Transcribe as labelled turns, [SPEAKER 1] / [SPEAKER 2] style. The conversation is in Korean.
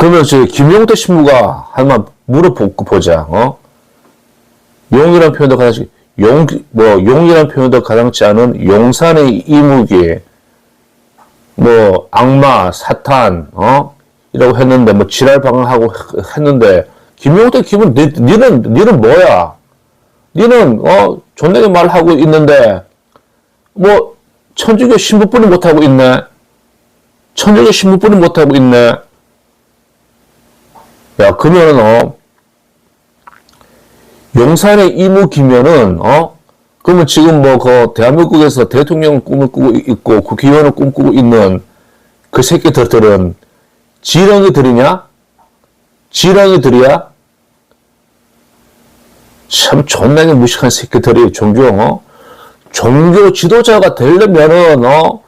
[SPEAKER 1] 그러면 저 김용태 신부가 한번 물어보고 보자. 어? 용이라는 표현도 가장 용, 뭐 용이라는 표현도 가장치 않은 용산의 이무기, 뭐 악마, 사탄, 어? 이라고 했는데 뭐 지랄 방황하고 했는데 김용태 기분 니, 니는 니는 뭐야? 니는 어 존나게 말하고 있는데 뭐 천주교 신부뿐이 못하고 있네. 천주교 신부뿐이 못하고 있네. 야, 그러면은, 어, 용산의 이무기면은, 어, 그러면 지금 뭐, 그, 대한민국에서 대통령 꿈을 꾸고 있고, 국회의원을 꿈꾸고 있는 그 새끼들들은 지렁이들이냐? 지렁이들이야? 참 존나게 무식한 새끼들이 종교, 어? 종교 지도자가 되려면은, 어?